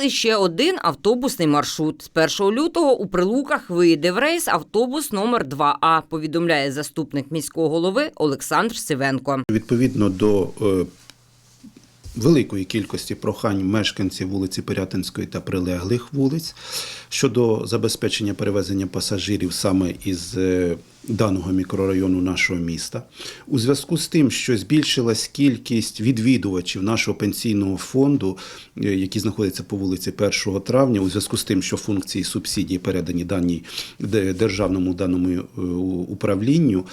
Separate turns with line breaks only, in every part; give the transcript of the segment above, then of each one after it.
нас іще один автобусний маршрут. З 1 лютого у Прилуках вийде в рейс автобус номер 2А, повідомляє заступник міського голови Олександр Сивенко.
Відповідно до е, великої кількості прохань мешканців вулиці Пирятинської та прилеглих вулиць щодо забезпечення перевезення пасажирів саме із е, даного мікрорайону нашого міста. У зв'язку з тим, що збільшилась кількість відвідувачів нашого пенсійного фонду, е, які знаходяться по вулиці 1 травня, у зв'язку з тим, що функції субсидії передані даній державному даному е, управлінню.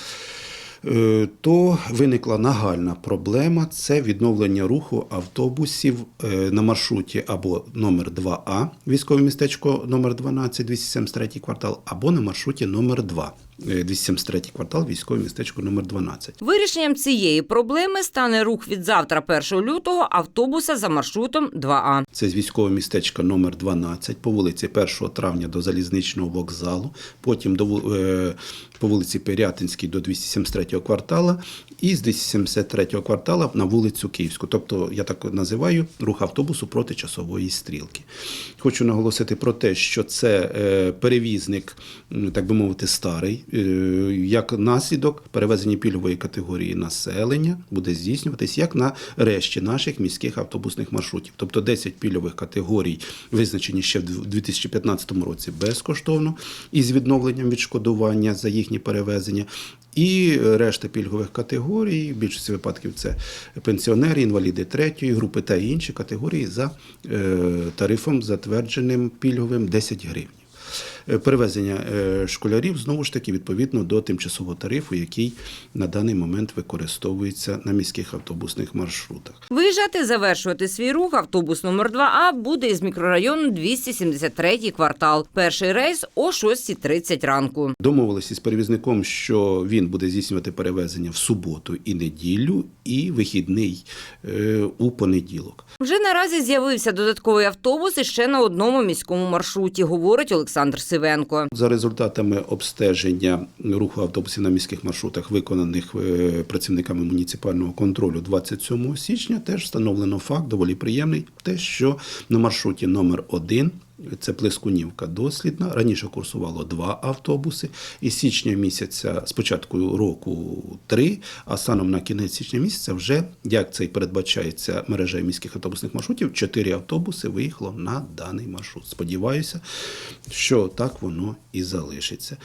Е, то виникла нагальна проблема це відновлення руху автобусів е, на маршруті або номер 2А, військове містечко номер 12, 273 квартал, або на маршруті номер 2, е, 273 квартал, військове містечко номер 12.
Вирішенням цієї проблеми стане рух від завтра, 1 лютого, автобуса за маршрутом 2А.
Це з військового містечка номер 12 по вулиці 1 травня до залізничного вокзалу, потім до, е, по вулиці Пирятинській до 273 квартала і з 273 квартала на вулицю Київську. Тобто, я так називаю рух автобусу проти часової стрілки. Хочу наголосити про те, що це е, перевізник, так би мовити, старий. Е, Як наслідок перевезення пільгової категорії населення буде здійснюватись як на решті наших міських автобусних маршрутів. Тобто 10 пільгових категорій визначені ще в 2015 році безкоштовно із відновленням відшкодування за їхні перевезення. І решта пільгових категорій, в більшості випадків це пенсіонери, інваліди третьої групи та інші категорії за е, тарифом, затвердженим пільговим 10 гривень. Е, Перевезення е, школярів знову ж таки відповідно до тимчасового тарифу, який на даний момент використовується на міських автобусних маршрутах.
Виїжджати, завершувати свій рух автобус номер 2А буде із мікрорайону 273 квартал. Перший рейс о 6.30 ранку.
Домовилися з перевізником, що він буде здійснювати перевезення в суботу і неділю, і вихідний е, у понеділок.
Вже наразі з'явився додатковий автобус іще на одному міському маршруті, говорить Олександр Сивенко.
За результатами обстеження руху автобусів на міських маршрутах, виконаних е, працівниками муніципального контролю 27 січня, теж встановлено факт доволі приємний, те, що на маршруті номер 1 це Плескунівка дослідна. Раніше курсувало два автобуси. І січня місяця, з року три, а станом на кінець січня місяця вже, як це і передбачається мережею міських автобусних маршрутів, чотири автобуси виїхало на даний маршрут. Сподіваюся, що так воно і залишиться.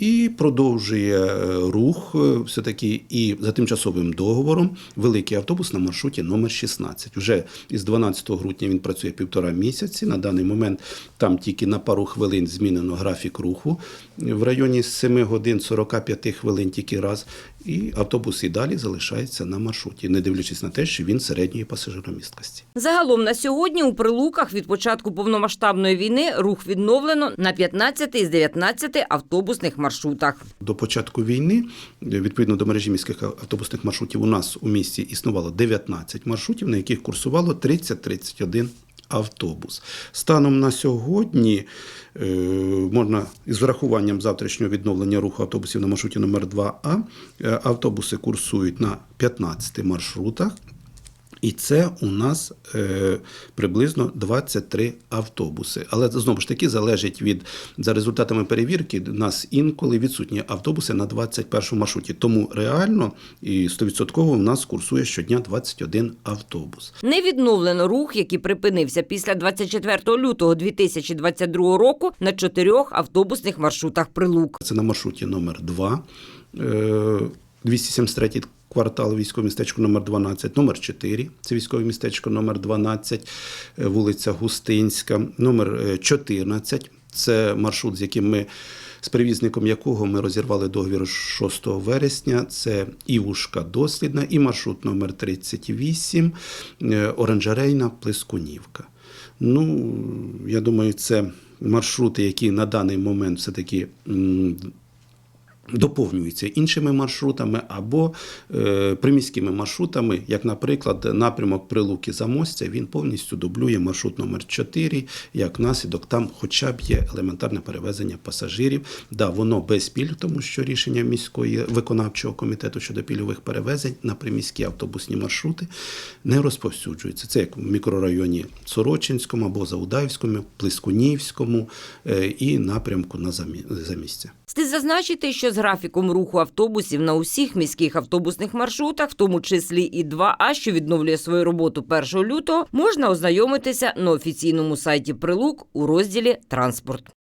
І продовжує е, рух е, все-таки і за тимчасовим договором великий автобус на маршруті номер 16. Вже із 12 грудня він працює півтора місяці. На даний момент там тільки на пару хвилин змінено графік руху в районі 7 годин 45 хвилин тільки раз. І автобус і далі залишається на маршруті, не дивлячись на те, що він середньої пасажиромісткості.
Загалом на сьогодні у Прилуках від початку повномасштабної війни рух відновлено на 15 із 19 автобусних маршрутах.
До початку війни, відповідно до мережі міських автобусних маршрутів, у нас у місті існувало 19 маршрутів, на яких курсувало 30-31 автобус. Станом на сьогодні е, можна із врахуванням завтрашнього відновлення руху автобусів на маршруті номер 2А е, автобуси курсують на 15 маршрутах. І це у нас е, приблизно 23 автобуси. Але знову ж таки залежить від за результатами перевірки. У нас інколи відсутні автобуси на 21 маршруті. Тому реально і 100% у нас курсує щодня 21 автобус.
Не відновлено рух, який припинився після 24 лютого 2022 року на чотирьох автобусних маршрутах Прилук.
Це на маршруті номер 2 е, 273 квартал військове містечко номер 12, номер 4 це військове містечко номер 12, е, вулиця Густинська, номер е, 14 це маршрут, з яким ми. З перевізником якого ми розірвали договір 6 вересня, це Івушка Дослідна і маршрут номер 38 е, Оранжерейна Плескунівка. Ну, я думаю, це маршрути, які на даний момент все-таки доповнюються іншими маршрутами або е, приміськими маршрутами, як, наприклад, напрямок Прилуки Замостя, він повністю дублює маршрут номер 4 як наслідок там хоча б є елементарне перевезення пасажирів. Да, воно без пільг, тому що рішення міської виконавчого комітету щодо пільгових перевезень на приміські автобусні маршрути не розповсюджується. Це як в мікрорайоні Сорочинському або Заудаївському, Плескунівському е, і напрямку на замі- замістя.
Слід зазначити, що з графіком руху автобусів на усіх міських автобусних маршрутах, в тому числі і 2А, що відновлює свою роботу 1 лютого, можна ознайомитися на офіційному сайті Прилук у розділі Транспорт.